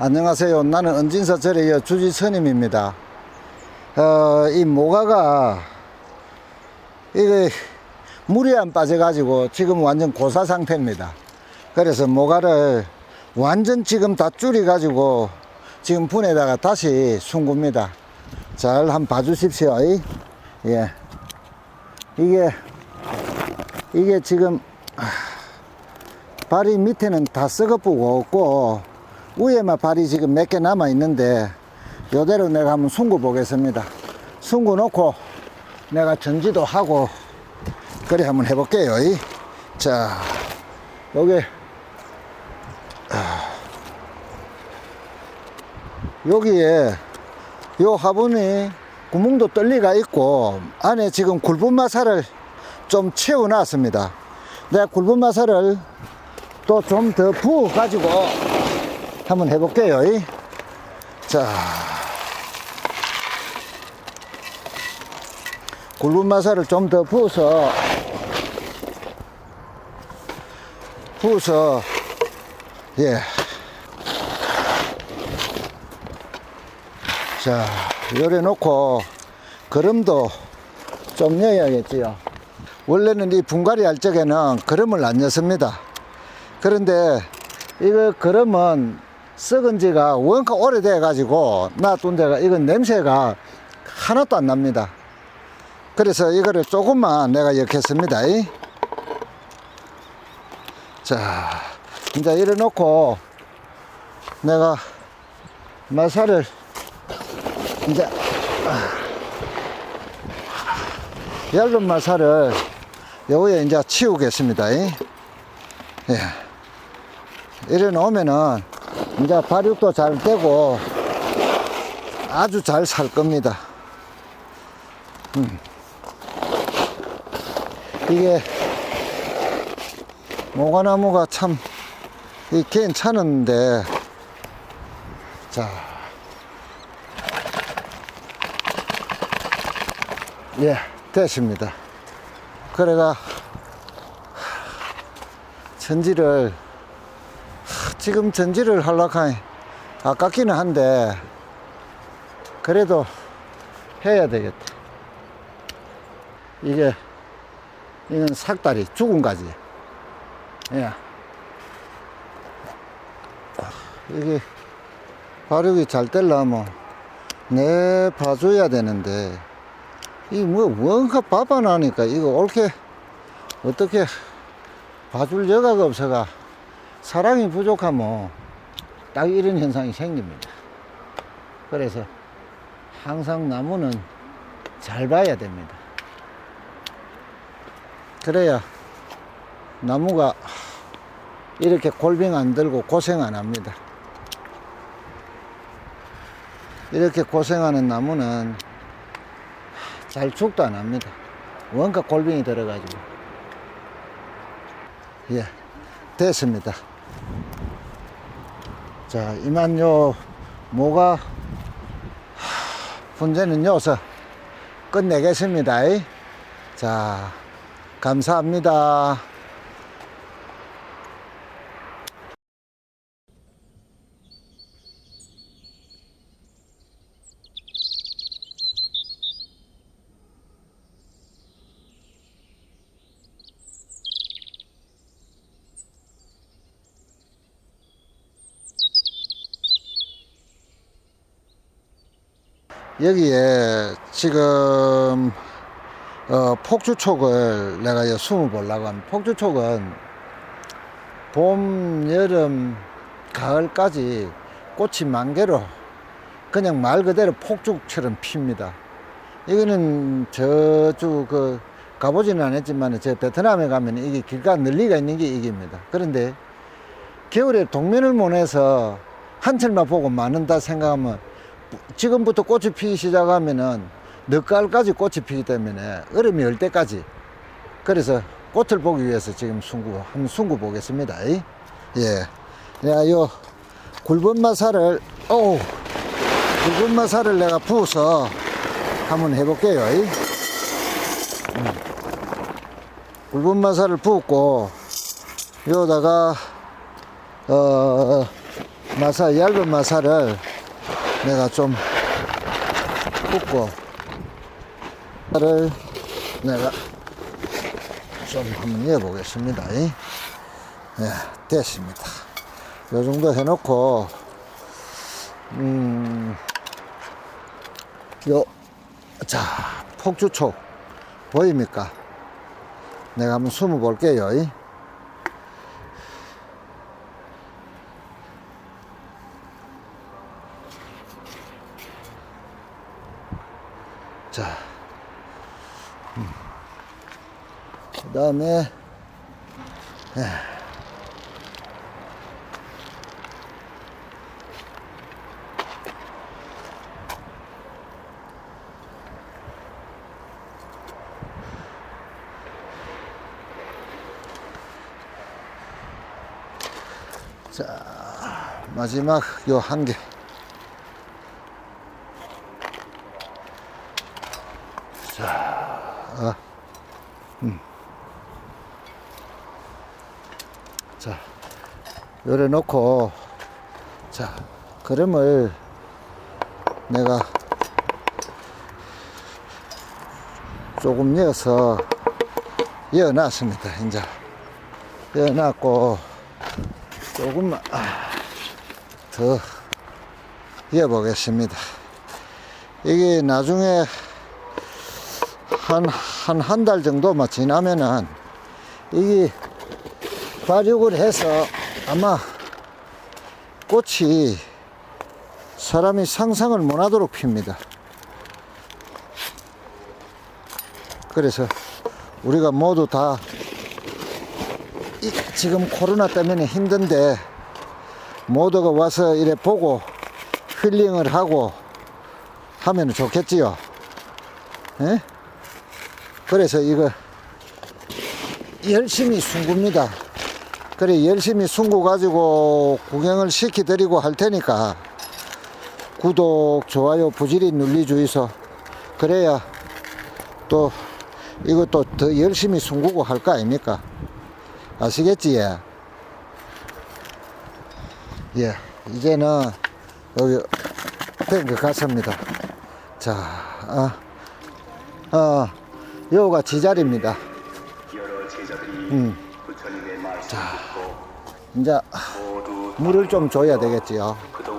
안녕하세요. 나는 은진서 절의 주지스님입니다. 어, 이 모가가 이게 물이 안 빠져가지고 지금 완전 고사 상태입니다. 그래서 모가를 완전 지금 다 줄여가지고 지금 분에다가 다시 숨굽니다. 잘 한번 봐주십시오. 이. 예. 이게, 이게 지금 발이 밑에는 다 썩어쁘고 없고 위에만 발이 지금 몇 개 남아 있는데 요대로 내가 한번 숨고 보겠습니다. 숨고 놓고 내가 전지도 하고 그래 한번 해볼게요. 이. 자 여기 아, 여기에 요 화분이 구멍도 뚫리가 있고 안에 지금 굵은 마사를 좀 채워놨습니다. 내가 굵은 마사를 또 좀 더 부어 가지고 한번 해볼게요. 이. 자, 굵은 마사를 좀 더 부어서 부어서 예. 자, 요래 놓고 거름도 좀 넣어야겠지요. 원래는 이 분갈이 할 적에는 거름을 안 넣습니다. 그런데 이거 그러면 썩은 지가 원가 오래돼 가지고 놔둔 데가 이건 냄새가 하나도 안 납니다. 그래서 이거를 조금만 내가 넣겠습니다. 이. 자, 이제 이래 놓고 내가 마사를 이제 아, 얇은 마사를 여기에 이제 치우겠습니다. 이. 예. 이래 놓으면은 이제 발육도 잘 되고 아주 잘 살 겁니다. 음. 이게 모가나무가 참이 괜찮은데 자. 예, 됐습니다. 그래가 전지를 지금 전지를 하려고 하니 아깝기는 한데 그래도 해야 되겠다. 이게 이건 삭다리 죽은 가지. 예. 이게 발육이 잘 되려면 내 봐줘야 되는데 이뭐 뭔가 바빠나니까 이거 옳게 어떻게 봐줄 여가가 없어가 사랑이 부족하면 딱 이런 현상이 생깁니다. 그래서 항상 나무는 잘 봐야 됩니다. 그래야 나무가 이렇게 골병 안 들고 고생 안 합니다. 이렇게 고생하는 나무는 잘 죽도 안 합니다. 원가 골병이 들어가지고. 예, 됐습니다. 자, 이만 요, 뭐가, 분재는 여기서 끝내겠습니다. 자, 감사합니다. 여기에 지금 어, 폭주촉을 내가 이 숨어 보려고 합니다. 폭주촉은 봄, 여름, 가을까지 꽃이 만개로 그냥 말 그대로 폭죽처럼 핍니다. 이거는 저쪽 그 가보지는 않았지만 저 베트남에 가면 이게 길가 늘리가 있는 게 이깁니다. 그런데 겨울에 동면을 못해서 한철만 보고 많은다 생각하면 지금부터 꽃이 피기 시작하면은 늦가을까지 꽃이 피기 때문에 얼음이 열 때까지 그래서 꽃을 보기 위해서 지금 순구 한번 순구 보겠습니다. 이. 예, 야, 요 굵은 마사를 오 굵은 마사를 내가 부어서 한번 해볼게요. 이. 음. 굵은 마사를 부었고 여기다가 어 마사, 얇은 마사를 내가 좀 붓고, 를 내가 좀 한번 이어보겠습니다. 이. 예, 됐습니다. 요 정도 해놓고, 음, 요, 자, 폭주촉 보입니까? 내가 한번 숨어 볼게요. 이. 자, 그 다음에, 자, 마지막 요 한 개. 자, 요래 놓고, 자, 그림을 내가 조금 이어서 이어 놨습니다, 이제. 이어 놨고, 조금만 아, 더 이어 보겠습니다. 이게 나중에 한, 한, 한 달 정도만 지나면은 이게 발육을 해서 아마 꽃이 사람이 상상을 못 하도록 핍니다. 그래서 우리가 모두 다 이- 지금 코로나 때문에 힘든데 모두가 와서 이래 보고 힐링을 하고 하면 좋겠지요. 예? 그래서 이거 열심히 숨깁니다. 그래 열심히 숨고 가지고 구경을 시켜드리고 할 테니까 구독 좋아요 부지리 눌리 주이소 그래야 또 이것도 더 열심히 숨기고 할 거 아닙니까 아시겠지 예? 예 이제는 여기 된 것 같습니다 자 아, 아, 여러 제자들이 음. 듣고 이제 물을 좀 줘야 되겠지요 그들은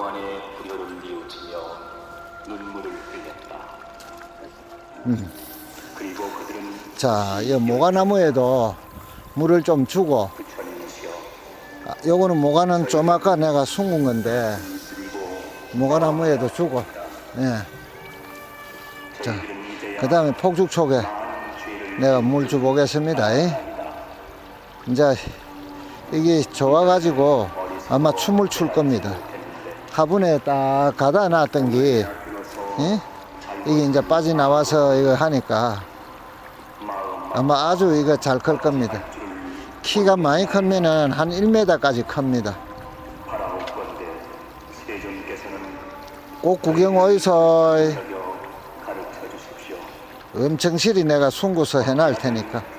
자, 이 모가나무에도 물을 좀 주고, 아, 요거는 모가는 좀 아까 내가 숨은 건데, 모가나무에도 주고, 예. 자, 그 다음에 폭죽촉에 내가 물 주보겠습니다. 예. 이제 이게 좋아가지고 아마 춤을 출 겁니다. 화분에 딱 가다 놨던 게, 예? 이게 이제 빠져나와서 이거 하니까 아마 아주 이거 잘 클 겁니다. 키가 많이 크면은 한 1m까지 큽니다. 꼭 구경 오이소. 여겨 가르쳐 주십시오. 엄청 실이 내가 숨고서 테니까. 깊은 은혜를 갚겠나이까